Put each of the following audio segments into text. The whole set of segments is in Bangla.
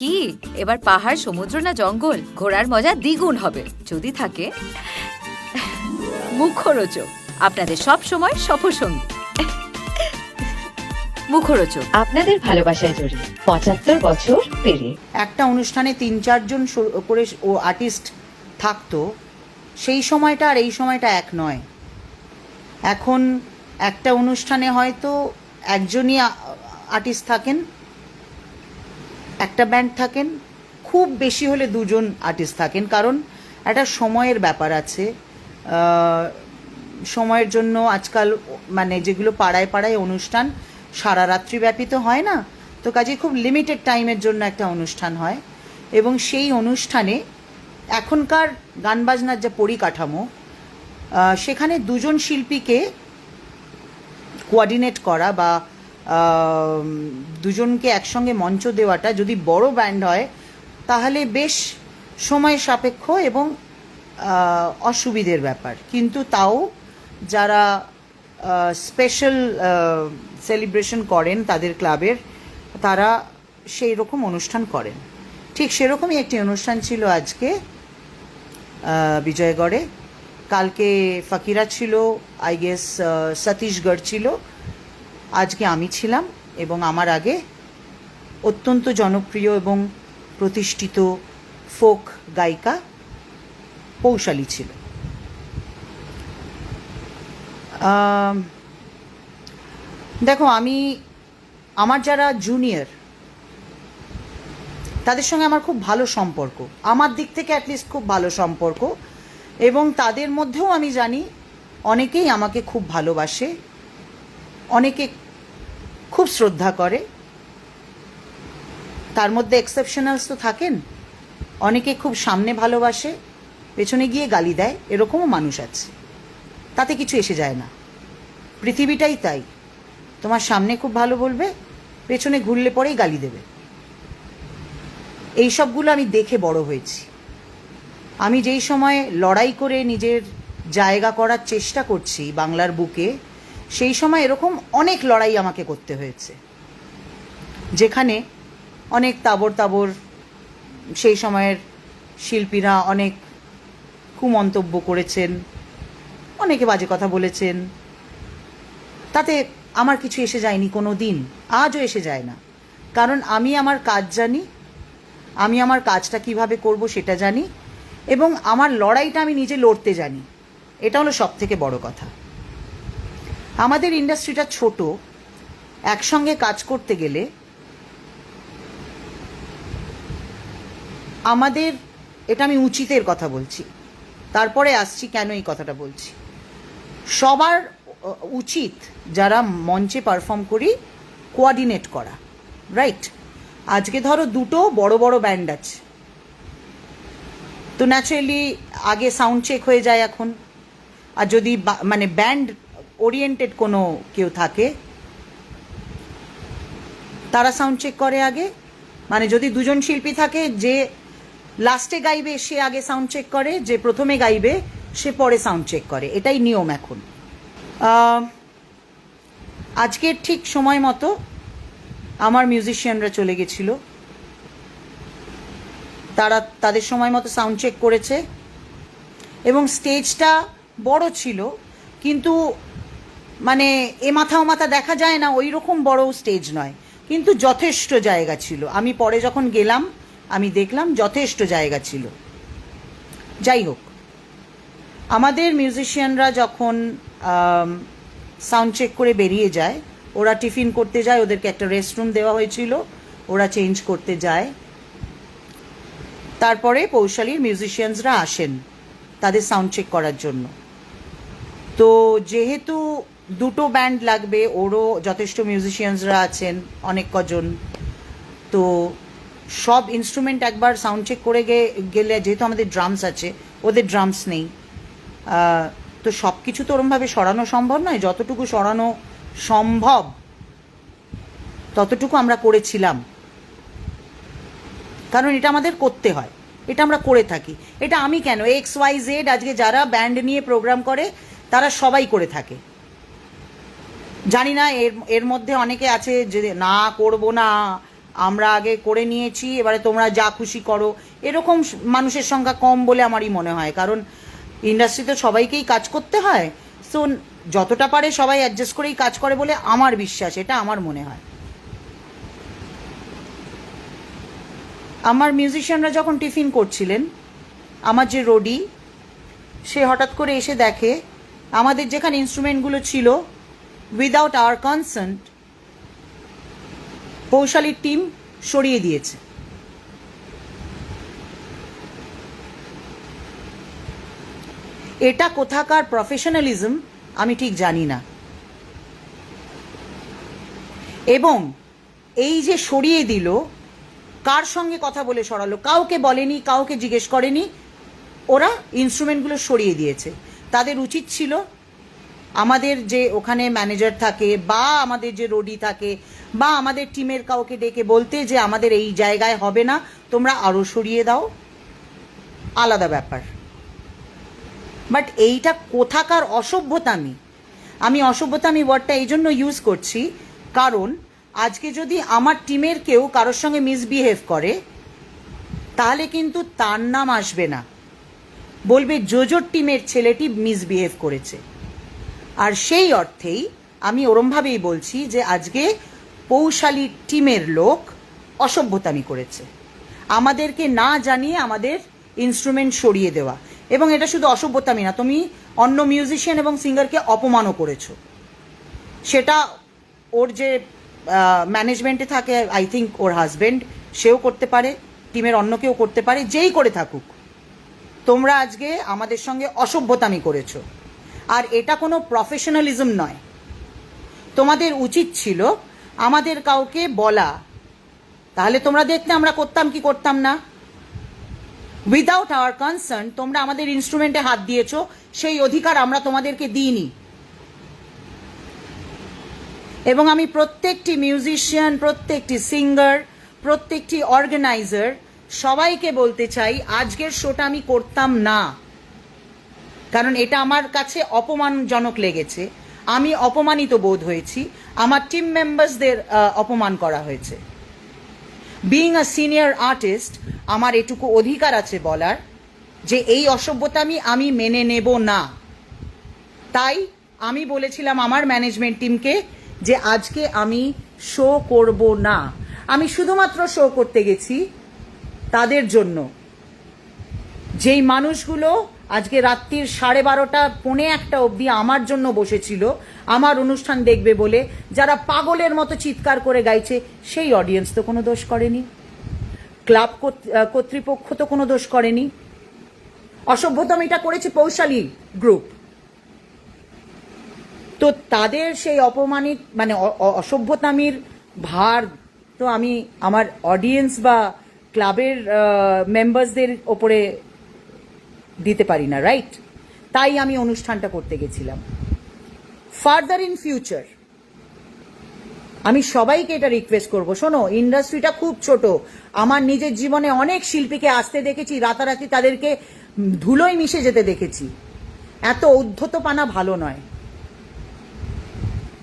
কি? এবার পাহাড় সমুদ্র না জঙ্গল? ঘোরার মজা দ্বিগুণ হবে। যদি থাকে মুখরোচক। আপনাদের সব সময় সফরসঙ্গী। মুখরোচক। আপনাদের ভালোবাসায় জড়িয়ে পঁচাত্তর বছর পেরিয়ে। একটা অনুষ্ঠানে তিন চারজন সো- করে ও আর্টিস্ট থাকতো সেই সময়টা আর এই সময়টা এক নয়। এখন একটা অনুষ্ঠানে হয়তো একজনই আর্টিস্ট থাকেন একটা ব্যান্ড থাকেন, খুব বেশি হলে দুজন আর্টিস্ট থাকেন, কারণ একটা সময়ের ব্যাপার আছে। সময়ের জন্য আজকাল মানে যেগুলো পাড়ায় পাড়ায় অনুষ্ঠান, সারা রাত্রি ব্যাপী তো হয় না, তো কাজে খুব লিমিটেড টাইমের জন্য একটা অনুষ্ঠান হয়। এবং সেই অনুষ্ঠানে এখনকার গান বাজনার যে পরিকাঠামো সেখানে দুজন শিল্পীকে কোঅর্ডিনেট করা বা দুজনকে একসঙ্গে মঞ্চ দেওয়াটা যদি বড় ব্যান্ড হয়, তাহলে বেশ সময় সাপেক্ষ এবং অসুবিধের ব্যাপার। কিন্তু তাও যারা স্পেশাল সেলিব্রেশন করেন তাদের ক্লাবের, তারা সেই রকম অনুষ্ঠান করেন। ঠিক সেরকমই একটি অনুষ্ঠান ছিল আজকে বিজয়গড়ে। কালকে ফাকিরা ছিল আই গেস সতীশগড় ছিল। আজকে আমি ছিলাম এবং আমার আগে অত্যন্ত জনপ্রিয় এবং প্রতিষ্ঠিত ফোক গায়িকা পৌশালী ছিল। দেখো, আমি, আমার যারা জুনিয়র তাদের সঙ্গে আমার খুব ভালো সম্পর্ক। আমার দিক থেকে অ্যাটলিস্ট খুব ভালো সম্পর্ক এবং তাদের মধ্যেও আমি জানি অনেকেই আমাকে খুব ভালোবাসে। অনেকে খুব শ্রদ্ধা করে। তার মধ্যে এক্সেপশনালস তো থাকেন। অনেকে খুব সামনে ভালোবাসে, পেছনে গিয়ে গালি দেয়, এরকমও মানুষ আছে। তাতে কিছু এসে যায় না। পৃথিবীটাই তাই। তোমার সামনে খুব ভালো বলবে, পেছনে ঘুরলে পরেই গালি দেবে। এই সবগুলো আমি দেখে বড় হয়েছি। আমি যেই সময় লড়াই করে নিজের জায়গা করার চেষ্টা করছি বাংলার বুকে সেই সময় এরকম অনেক লড়াই আমাকে করতে হয়েছে। যেখানে অনেক তাবর তাবর সেই সময়ের শিল্পীরা অনেক কুমন্তব্য করেছেন, অনেকে বাজে কথা বলেছেন। তাতে আমার কিছু এসে যায়নি কোনো দিন আজও এসে যায় না। কারণ আমি আমার কাজ জানি, আমি আমার কাজটা কীভাবে করব সেটা জানি, এবং আমার লড়াইটা আমি নিজে লড়তে জানি। এটা হলো সব থেকে বড় কথা। আমাদের ইন্ডাস্ট্রিটা ছোট, একসঙ্গে কাজ করতে গেলে আমাদের, এটা আমি উচিতের কথা বলছি, তারপরে আসছি কেন এই কথাটা বলছি। সবার উচিত যারা মঞ্চে পারফর্ম করি কোঅর্ডিনেট করা রাইট আজকে ধরো দুটো বড় বড় ব্যান্ড আছে। তো ন্যাচারালি আগে সাউন্ড চেক হয়ে যায় এখন। আর যদি মানে ব্যান্ড ওরিয়েন্টেড কোনো কেউ থাকে, তারা সাউন্ড চেক করে আগে। মানে যদি দুজন শিল্পী থাকে, যে লাস্টে গাইবে, সে আগে সাউন্ড চেক করে, যে প্রথমে গাইবে, সে পরে সাউন্ড চেক করে। এটাই নিয়ম এখন। আজকের ঠিক সময় মতো আমার মিউজিশিয়ানরা চলে গেছিল। তারা তাদের সময় মতো সাউন্ড চেক করেছে। এবং স্টেজটা বড় ছিল, কিন্তু মানে এ মাথা ও মাথা দেখা যায় না ওই রকম বড় স্টেজ নয়। কিন্তু যথেষ্ট জায়গা ছিল। আমি পরে যখন গেলাম, আমি দেখলাম যথেষ্ট জায়গা ছিল। যাই হোক, আমাদের মিউজিশিয়ানরা যখন সাউন্ড চেক করে বেরিয়ে যায়, ওরা টিফিন করতে যায়, ওদেরকে একটা রেস্টরুম দেওয়া হয়েছিল, ওরা চেঞ্জ করতে যায়। তারপরে পৌশালীর মিউজিশিয়ানসরা আসেন তাদের সাউন্ড চেক করার জন্য। তো যেহেতু দুটো ব্যান্ড লাগবে, ওরও যথেষ্ট মিউজিশিয়ানসরা আছেন, অনেক কজন। তো সব ইনস্ট্রুমেন্ট একবার সাউন্ড চেক করে গেলে, যেহেতু আমাদের ড্রামস আছে, ওদের ড্রামস নেই। তো সব কিছু তো ওরমভাবে সরানো সম্ভব নয়, যতটুকু সরানো সম্ভব, ততটুকু আমরা করেছিলাম। কারণ এটা আমাদের করতে হয়, এটা আমরা করে থাকি। এটা আমি কেন? এক্স ওয়াই জেড আজকে যারা ব্যান্ড নিয়ে প্রোগ্রাম করে, তারা সবাই করে থাকে। জানি না, এর এর মধ্যে অনেকে আছে যে না করব না, আমরা আগে করে নিয়েছি, এবারে তোমরা যা খুশি করো। এরকম মানুষের সংখ্যা কম বলে আমারই মনে হয়, কারণ ইন্ডাস্ট্রিতে সবাইকেই কাজ করতে হয়। সো যতটা পারে সবাই অ্যাডজাস্ট করেই কাজ করে বলে আমার বিশ্বাস, এটা আমার মনে হয়। আমার মিউজিশিয়ানরা যখন টিফিন করছিলেন, আমার যে রোডি, সে হঠাৎ করে এসে দেখে, আমাদের যেখানে ইনস্ট্রুমেন্টগুলো ছিল উইদাউট আওয়ার কনসেন্ট পৌশালীর টিম সরিয়ে দিয়েছে। এটা কোথাকার প্রফেশনালিজম আমি ঠিক জানি না। এবং এই যে সরিয়ে দিল, কার সঙ্গে কথা বলে সরালো? কাউকে বলেনি, কাউকে জিজ্ঞেস করেনি, ওরা ইনস্ট্রুমেন্টগুলো সরিয়ে দিয়েছে। তাদের উচিত ছিল আমাদের যে ওখানে ম্যানেজার থাকে বা আমাদের যে রোডি থাকে বা আমাদের টিমের কাউকে ডেকে বলতে যে আমাদের এই জায়গায় হবে না, তোমরা আরও সরিয়ে দাও। আলাদা ব্যাপার। বাট এইটা কোথাকার অসভ্যতামি আমি? অসভ্যতামি ওয়ার্ডটা এই জন্য ইউজ করছি কারণ আজকে যদি আমার টিমের কেউ কারোর সঙ্গে মিসবিহেভ করে, তাহলে কিন্তু তার নাম আসবে না। বলবে, জোজোর টিমের ছেলেটি মিসবিহেভ করেছে। আর সেই অর্থেই আমি ওরমভাবেই বলছি যে আজকে পৌশালী টিমের লোক অসভ্যতামি করেছে। আমাদেরকে না জানিয়ে আমাদের ইনস্ট্রুমেন্ট সরিয়ে দেওয়া। এবং এটা শুধু অসভ্যতামি না, তুমি অন্য মিউজিশিয়ান এবং সিঙ্গারকে অপমানও করেছ। সেটা ওর যে ম্যানেজমেন্টে থাকে আই থিঙ্ক ওর হাজবেন্ড সেও করতে পারে, টিমের অন্য কেউ করতে পারে, যেই করে থাকুক। তোমরা আজকে আমাদের সঙ্গে অসভ্যতামি করেছ। আর এটা কোনো প্রফেশনালিজম নয়। তোমাদের উচিত ছিল আমাদের কাউকে বলা। তাহলে তোমরা দেখতে আমরা করতাম কি করতাম না? উইদাউট আওয়ার কনসার্ন তোমরা আমাদের ইনস্ট্রুমেন্টে হাত দিয়েছ, সেই অধিকার আমরা তোমাদেরকে দিইনি। এবং আমি প্রত্যেকটি মিউজিশিয়ান প্রত্যেকটি সিঙ্গার প্রত্যেকটি অর্গানাইজার সবাইকে বলতে চাই, আজকের শোটা আমি করতাম না। কারণ এটা আমার কাছে অপমানজনক লেগেছে। আমি অপমানিত বোধ হয়েছি। আমার টিম মেম্বার্সদের অপমান করা হয়েছে। বিইং আ সিনিয়র আর্টিস্ট আমার এটুকু অধিকার আছে বলার যে এই অসভ্যতামি আমি মেনে নেব না। তাই আমি বলেছিলাম আমার ম্যানেজমেন্ট টিমকে যে আজকে আমি শো করব না। আমি শুধুমাত্র শো করতে গেছি তাদের জন্য। যেই মানুষগুলো আজকে রাত্রির সাড়ে বারোটা, পৌনে একটা অবধি আমার জন্য বসেছিল। আমার অনুষ্ঠান দেখবে বলে যারা পাগলের মতো চিৎকার করে গাইছে, সেই অডিয়েন্স তো কোনো দোষ করেনি। ক্লাব কর্তৃপক্ষ তো কোনো দোষ করেনি। অসভ্যতামিটা করেছে পৌশালী গ্রুপ তো তাদের সেই অপমানিত মানে অসভ্যতামির ভার তো আমি আমার অডিয়েন্স বা ক্লাবের মেম্বার্সদের ওপরে দিতে পারি না রাইট তাই আমি অনুষ্ঠানটা করতে গেছিলাম। ফার্দার ইন ফিউচার আমি সবাইকে এটা রিকোয়েস্ট করব। শোনো ইন্ডাস্ট্রিটা খুব ছোট। আমার নিজের জীবনে অনেক শিল্পীকে আসতে দেখেছি, রাতারাতি তাদেরকে ধুলোয় মিশে যেতে দেখেছি। এত উদ্ধতপানা ভালো নয়।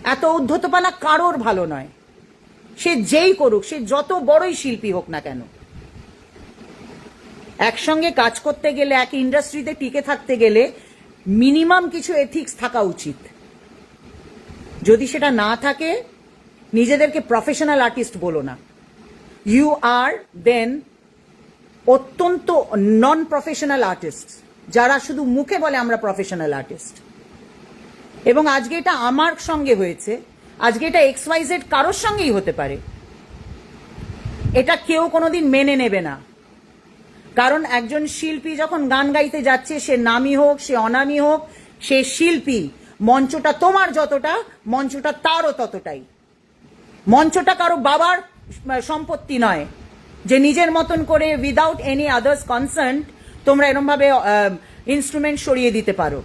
এত উদ্ধতপানা কারোর ভালো নয়। সে যেই করুক, সে যত বড়ই শিল্পী হোক না কেন একসঙ্গে কাজ করতে গেলে এক ইন্ডাস্ট্রিতে টিকে থাকতে গেলে মিনিমাম কিছু এথিক্স থাকা উচিত। যদি সেটা না থাকে, নিজেদেরকে প্রফেশনাল আর্টিস্ট বলো না। ইউ আর দেন অত্যন্ত নন প্রফেশনাল আর্টিস্ট যারা শুধু মুখে বলে আমরা প্রফেশনাল আর্টিস্ট এবং আজকে এটা আমার সঙ্গে হয়েছে, আজকে এটা এক্স ওয়াই জেড কারোর সঙ্গেই হতে পারে। এটা কেউ কোনোদিন মেনে নেবে না। কারণ একজন শিল্পী যখন গান গাইতে যাচ্ছে, সে নামি হোক, সে অনামি হোক, সে শিল্পী, মঞ্চটা তোমার যতটা, মঞ্চটা তারও ততটাই। মঞ্চটা কারও বাবার সম্পত্তি নয়। যে নিজের মতন করে উইদাউট এনি আদার্স কনসার্ন তোমরা এরমভাবে ইনস্ট্রুমেন্ট সরিয়ে দিতে পারো।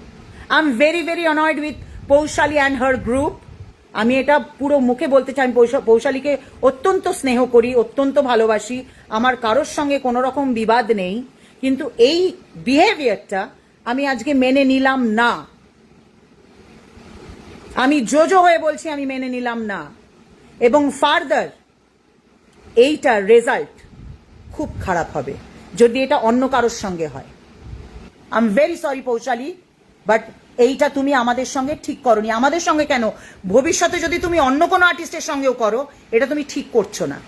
I am very very annoyed with Poushali and her group আমি এটা পুরো মুখে বলতে চাই, আমি পৌশা- পৌশালীকে অত্যন্ত স্নেহ করি, অত্যন্ত ভালোবাসি। আমার কারোর সঙ্গে কোনো রকম বিবাদ নেই, কিন্তু এই বিহেভিয়ারটা আমি আজকে মেনে নিলাম না। আমি জোজো হয়ে বলছি আমি মেনে নিলাম না। এবং ফার্দার এইটার রেজাল্ট খুব খারাপ হবে, যদি এটা অন্য কারোর সঙ্গে হয়। I am very sorry Poushali but এইটা তুমি আমাদের সঙ্গে ঠিক করনি। আমাদের সঙ্গে কেন? ভবিষ্যতে যদি তুমি অন্য কোনো আর্টিস্টের সঙ্গেও করো, এটা তুমি ঠিক করছ না।